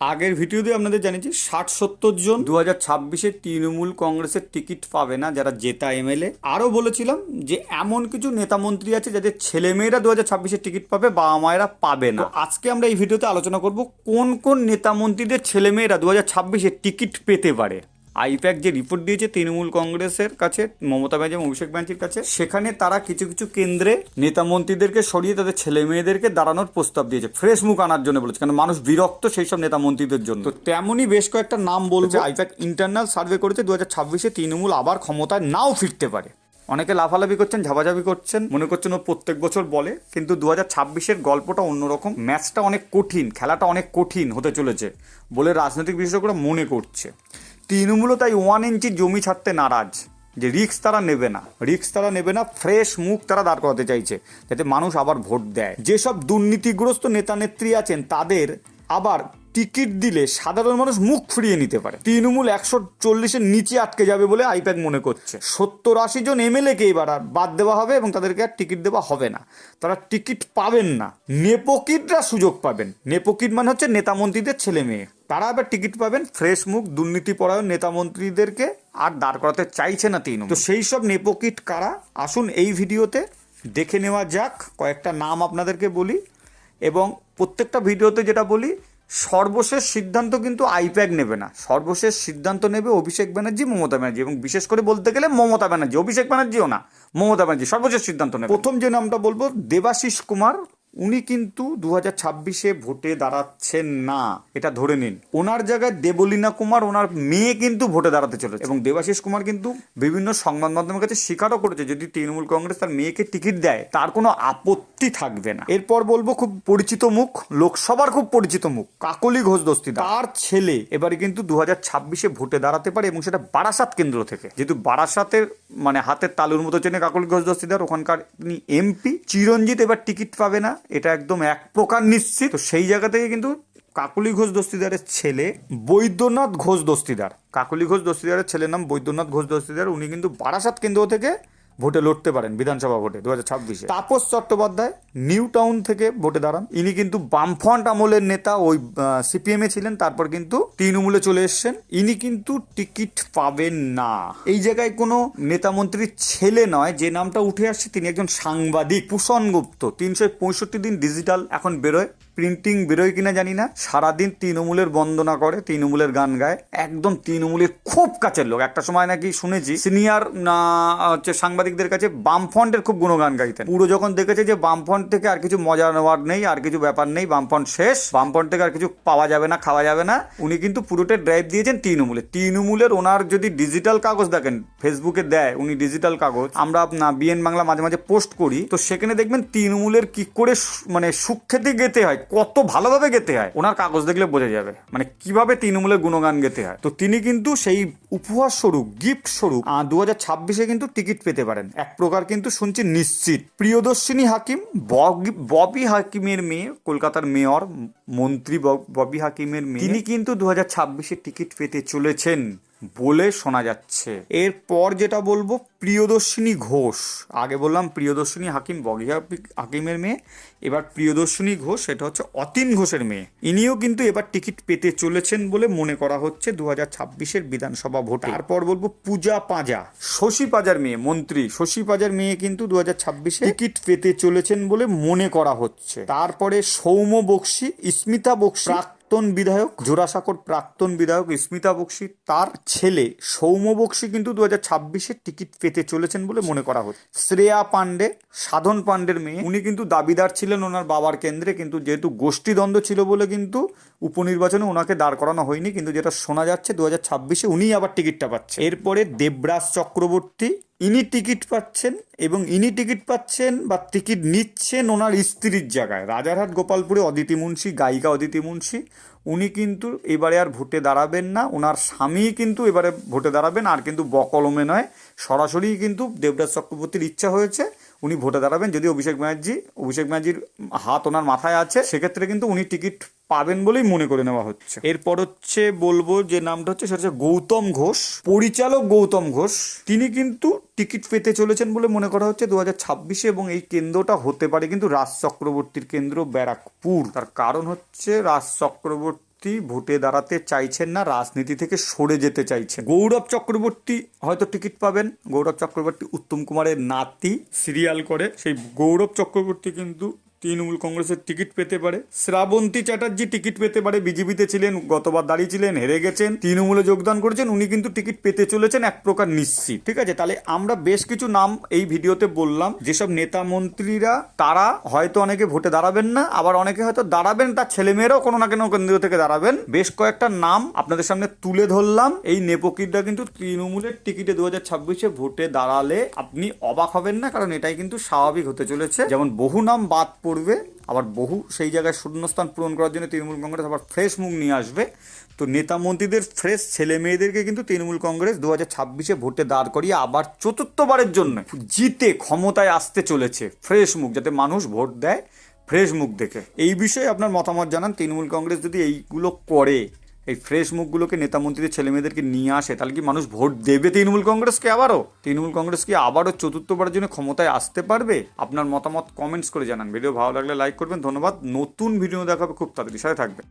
আগের ভিডিওতে আপনাদের জানিয়েছি, ষাট সত্তর জন দু হাজার ছাব্বিশে তৃণমূল কংগ্রেসের টিকিট পাবে না যারা জেতা এমএলএ আরও বলেছিলাম যে এমন কিছু নেতা মন্ত্রী আছে যাদের ছেলেমেয়েরা দু হাজার ছাব্বিশে টিকিট পাবে, বাবা মায়েরা পাবে না। আজকে আমরা এই ভিডিওতে আলোচনা করব, কোন কোন নেতা মন্ত্রীদের ছেলেমেয়েরা দু হাজার ছাব্বিশে টিকিট পেতে পারে? আইপ্যাক যে রিপোর্ট দিয়েছে তৃণমূল কংগ্রেসের কাছে মমতা ব্যানার্জি এবং অভিষেক ব্যানার্জির কাছে সেখানে তারা কিছু কিছু কেন্দ্রে নেতা মন্ত্রীদেরকে সরিয়ে তাদের ছেলে মেয়েদেরকে দাঁড়ানোর প্রস্তাব দিয়েছে। ফ্রেশ মুখ আনার জন্য বলেছে কারণ মানুষ বিরক্ত সেই সব নেতা মন্ত্রীদের জন্য। তো তেমনই বেশ কয়েকটা নাম বলছে আইপ্যাক ইন্টারনাল সার্ভে করেছে দু হাজার ছাব্বিশে তৃণমূল আবার ক্ষমতায় নাও ফিরতে পারে। অনেকে লাফালাফি করছেন ঝাপাঝাপি করছেন মনে করছেন ও প্রত্যেক বছর বলে কিন্তু দু হাজার ছাব্বিশের গল্পটা অন্যরকম। ম্যাচটা অনেক কঠিন খেলাটা অনেক কঠিন হতে চলেছে বলে রাজনৈতিক বিশেষজ্ঞরা মনে করছে। তৃণমূলও তাই ওয়ান ইঞ্চি জমি ছাড়তে নারাজ। যে রিক্স তারা নেবে না। রিক্স তারা নেবে না ফ্রেশ মুখ তারা দাঁড় করাতে চাইছে, যাতে মানুষ আবার ভোট দেয়। যেসব দুর্নীতিগ্রস্ত নেতা নেত্রী আছেন, তাদের আবার টিকিট দিলে সাধারণ মানুষ মুখ ফিরিয়ে নিতে পারে। তৃণমূল একশো চল্লিশের নিচে আটকে যাবে বলে আইপ্যাক মনে করছে। সত্তর আশি জন এমএলএকে এবার আর বাদ দেওয়া হবে এবং তাদেরকে আর টিকিট দেওয়া হবে না। তারা টিকিট পাবেন না। নেপোকিটরা সুযোগ পাবেন। নেপোকিট মানে হচ্ছে নেতা মন্ত্রীদের ছেলে মেয়ে। তারা আবার টিকিট পাবেন। ফ্রেশ মুখ, দুর্নীতিপরায়ণ নেতা মন্ত্রীদেরকে আর দাঁড় করাতে চাইছে না তৃণমূল। তো সেই সব নেপোকিট কারা? আসুন এই ভিডিওতে দেখে নেওয়া যাক। কয়েকটা নাম আপনাদেরকে বলি এবং প্রত্যেকটা ভিডিওতে যেটা বলি সর্বশেষ সিদ্ধান্ত কিন্তু আইপ্যাক নেবে না। সর্বশেষ সিদ্ধান্ত নেবে অভিষেক ব্যানার্জি, মমতা ব্যানার্জি এবং বিশেষ করে বলতে গেলে মমতা ব্যানার্জি। অভিষেক ব্যানার্জিও না, মমতা ব্যানার্জি সর্বশেষ সিদ্ধান্ত নেবে। প্রথম যে নামটা বলব, দেবাশিস কুমার উনি কিন্তু দু হাজার ছাব্বিশে ভোটে দাঁড়াচ্ছেন না। এটা ধরে নিন। ওনার জায়গায় দেবলীনা কুমার, ওনার মেয়ে কিন্তু ভোটে দাঁড়াতে চলেছে। এবং দেবাশিস কুমার কিন্তু বিভিন্ন সংবাদ মাধ্যমের কাছে স্বীকারও করেছে, যদি তৃণমূল কংগ্রেস তার মেয়েকে টিকিট দেয়, তার কোনো আপত্তি থাকবে না। এরপর বলব, খুব পরিচিত মুখ, লোকসভার খুব পরিচিত মুখ, কাকলি ঘোষ দস্তিদার। তার ছেলে এবারে কিন্তু দু হাজার ছাব্বিশে ভোটে দাঁড়াতে পারে এবং সেটা বারাসাত কেন্দ্র থেকে। যেহেতু বারাসাতের মানে হাতের তালুর মতো চেনে কাকলি ঘোষ দস্তিদার, ওখানকার তিনি এমপি। চিরঞ্জিত এবার টিকিট পাবে না। এটা একদম এক প্রকার নিশ্চিত। তো সেই জায়গা থেকে কিন্তু কাকুলি ঘোষ দস্তিদারের ছেলে বৈদ্যনাথ ঘোষ দস্তিদার। কাকুলি ঘোষ দস্তিদারের ছেলের নাম বৈদ্যনাথ ঘোষ দস্তিদার। উনি কিন্তু বারাসাত কেন্দ্র থেকে ভোটে লড়তে পারেন, বিধানসভা ভোটে দু হাজার ছাব্বিশে। তাপস চট্টোপাধ্যায় নিউ টাউন থেকে ভোটে দাঁড়ান। ইনি কিন্তু বামফ্রন্ট আমলের নেতা, ওই সিপিএম এ ছিলেন, তারপর কিন্তু তৃণমূলে চলে এসছেন। ইনি কিন্তু টিকিট পাবেন না। এই জায়গায় কোনো নেতা মন্ত্রীর ছেলে নয়, যে নামটা উঠে আসছে, তিনি একজন সাংবাদিক। ভূষণ গুপ্ত, তিনশো পঁয়ষট্টি দিন ডিজিটাল এখন বেরোয়। প্রিন্টিং বেরোয় কিনা জানি না। সারাদিন তৃণমূলের বন্দনা করে, তৃণমূলের গান গায়। একদম তৃণমূলের খুব কাছের লোক। একটা সময় নাকি শুনেছি সিনিয়র হচ্ছে সাংবাদিকদের কাছে বামফ্রন্টের খুব গুণগান গাইতেন। পুরো যখন দেখেছে যে বামফ্রন্ট থেকে আর কিছু মজা নেওয়ার নেই, আর কিছু ব্যাপার নেই, বামফ্রন্ট শেষ, বামফ্রন্ট থেকে আর কিছু পাওয়া যাবে না, খাওয়া যাবে না, উনি কিন্তু পুরোটা ড্রাইভ দিয়েছেন তৃণমূলে তৃণমূলের ওনার যদি ডিজিটাল কাগজ দেখেন ফেসবুকে দেয়, উনি ডিজিটাল কাগজ। আমরা বিএন বাংলা মাঝে মাঝে পোস্ট করি, তো সেখানে দেখবেন তৃণমূলের কি করে মানে সুখ্যাতি গেতে হয়। কত ভালোভাবে গেতে হয়। ওনার কাগজ দেখলে বোঝা যাবে। মানে কীভাবে তৃণমূলের গুণগান গেতে হয়। তো তিনি কিন্তু সেই উপহার স্বরূপ, গিফট স্বরূপ দু হাজার ছাব্বিশে কিন্তু টিকিট পেতে পারেন। এক প্রকার কিন্তু শুনছি নিশ্চিত। প্রিয়দর্শিনী হাকিম ববি হাকিমের মেয়ে, কলকাতার মেয়র, মন্ত্রী ববি হাকিমের মেয়ে। তিনি কিন্তু দু হাজার ছাব্বিশে টিকিট পেতে চলেছেন। বলে শোনা যাচ্ছে। এরপর যেটা বলব, প্রিয়দর্শিনী ঘোষ। আগে বললাম প্রিয়দর্শিনী হাকিম, বগিয়া হাকিমের মেয়ে। এবার প্রিয়দর্শিনী ঘোষ, সেটা হচ্ছে অতীন ঘোষের মেয়ে। ইনিও কিন্তু এবার টিকিট পেতে চলেছেন বলে মনে করা হচ্ছে দু হাজার ছাব্বিশের বিধানসভা ভোট। তারপর বলব পূজা পাঁজা, শশী পাজার মেয়ে, মন্ত্রী। শশী পাজার মেয়ে কিন্তু দু হাজার ছাব্বিশে টিকিট পেতে চলেছেন বলে মনে করা হচ্ছে। তারপরে সৌম্য বক্সি, স্মিতা বক্সি প্রাক্তন বিধায়ক, জোড়াসাঁকোর প্রাক্তন বিধায়ক স্মিতা বক্সি, তার ছেলে সৌম্য বক্সি কিন্তু দু হাজার ছাব্বিশে টিকিট পেতে চলেছেন বলে মনে করা হচ্ছে। শ্রেয়া পান্ডে সাধন পান্ডের মেয়ে, উনি কিন্তু দাবিদার ছিলেন ওনার বাবার কেন্দ্রে, কিন্তু যেহেতু গোষ্ঠীদ্বন্দ্ব ছিল বলে কিন্তু উপনির্বাচনে ওনাকে দাঁড় করানো হয়নি, কিন্তু যেটা শোনা যাচ্ছে দু হাজার ছাব্বিশে উনিই আবার টিকিটটা পাচ্ছেন এরপরে দেবরাজ চক্রবর্তী ইনি টিকিট পাচ্ছেন এবং ইনি টিকিট পাচ্ছেন বা টিকিট নিচ্ছেন ওনার স্ত্রীর জায়গায়। রাজারহাট, গোপালপুরে অদিতি মুন্সি গায়িকা অদিতি মুন্সি। উনি কিন্তু এবারে আর ভোটে দাঁড়াবেন না। ওনার স্বামী কিন্তু এবারে ভোটে দাঁড়াবেন, আর কিন্তু বকলমে নয়। সরাসরি কিন্তু দেবরাজ চক্রবর্তীর ইচ্ছা হয়েছে। উনি ভোটে দাঁড়াবেন যদি অভিষেক ব্যানার্জি, অভিষেক ব্যানার্জির হাত ওনার মাথায় আছে, সেক্ষেত্রে কিন্তু উনি টিকিট পাবেন বলেই মনে করে নেওয়া হচ্ছে। এরপর হচ্ছে বলব যে নামটা হচ্ছে, সেটা হচ্ছে গৌতম ঘোষ, পরিচালক গৌতম ঘোষ। তিনি কিন্তু টিকিট পেতে চলেছেন বলে মনে করা হচ্ছে দু ছাব্বিশে এবং এই কেন্দ্রটা হতে পারে কিন্তু রাজ চক্রবর্তীর কেন্দ্র ব্যারাকপুর। তার কারণ হচ্ছে রাজ চক্রবর্তী চক্রবর্তী ভোটে দাঁড়াতে চাইছেন না, রাজনীতি থেকে সরে যেতে চাইছেন। গৌরব চক্রবর্তী হয়তো টিকিট পাবেন। গৌরব চক্রবর্তী উত্তম কুমারের নাতি সিরিয়াল করে। সেই গৌরব চক্রবর্তী কিন্তু তৃণমূল কংগ্রেসের টিকিট পেতে পারে। শ্রাবন্তী চ্যাটার্জি টিকিট পেতে পারে। বিজেপিতে ছিলেন, গতবার দাঁড়িয়েছিলেন হেরে গেছেন। তৃণমূলে যোগদান করেছেন, উনি কিন্তু টিকিট পেতে চলেছেন এক প্রকার নিশ্চিত। ঠিক আছে? তাহলে আমরা বেশ কিছু নাম এই ভিডিওতে বললাম। যেসব নেতা মন্ত্রীরা, তারা হয়তো অনেকে ভোটে দাঁড়াবেন না, আবার অনেকে হয়তো দাঁড়াবেন, তার ছেলেমেয়েরাও কোনো না কোনো কেন্দ্র থেকে দাঁড়াবেন। বেশ কয়েকটা নাম আপনাদের সামনে তুলে ধরলাম। এই নেপোকিররা কিন্তু তৃণমূলের টিকিটে দু হাজার ছাব্বিশে ভোটে দাঁড়ালে আপনি অবাক হবেন না, কারণ এটাই কিন্তু স্বাভাবিক হতে চলেছে। যেমন বহু নাম বাদ পড়বে, আবার বহু, সেই জায়গায় শূন্যস্থান পূরণ করার জন্য তৃণমূল কংগ্রেস আবার ফ্রেশ মুখ নিয়ে আসবে। তো নেতা মন্ত্রীদের ফ্রেশ ছেলে মেয়েদেরকে কিন্তু তৃণমূল কংগ্রেস দু হাজার ছাব্বিশে ভোটে দাঁড় করিয়ে আবার চতুর্থবারের জন্য জিতে ক্ষমতায় আসতে চলেছে। ফ্রেশ মুখ, যাতে মানুষ ভোট দেয় ফ্রেশ মুখ দেখে। এই বিষয়ে আপনার মতামত জানান। তৃণমূল কংগ্রেস যদি এইগুলো করে এই ফ্রেশ মুখগুলোকে নেতা মন্ত্রীদের ছেলে মেয়েদেরকে নিয়ে আসে, তাহলে কি মানুষ ভোট দেবে তৃণমূল কংগ্রেসকে আবারও? তৃণমূল কংগ্রেস কি আবারও চতুর্থবারের জন্য ক্ষমতায় আসতে পারবে? আপনার মতামত কমেন্টস করে জানান। ভিডিও ভালো লাগলে লাইক করবেন, ধন্যবাদ। নতুন ভিডিও দেখাবে খুব তাড়াতাড়ি। সাথে থাকবে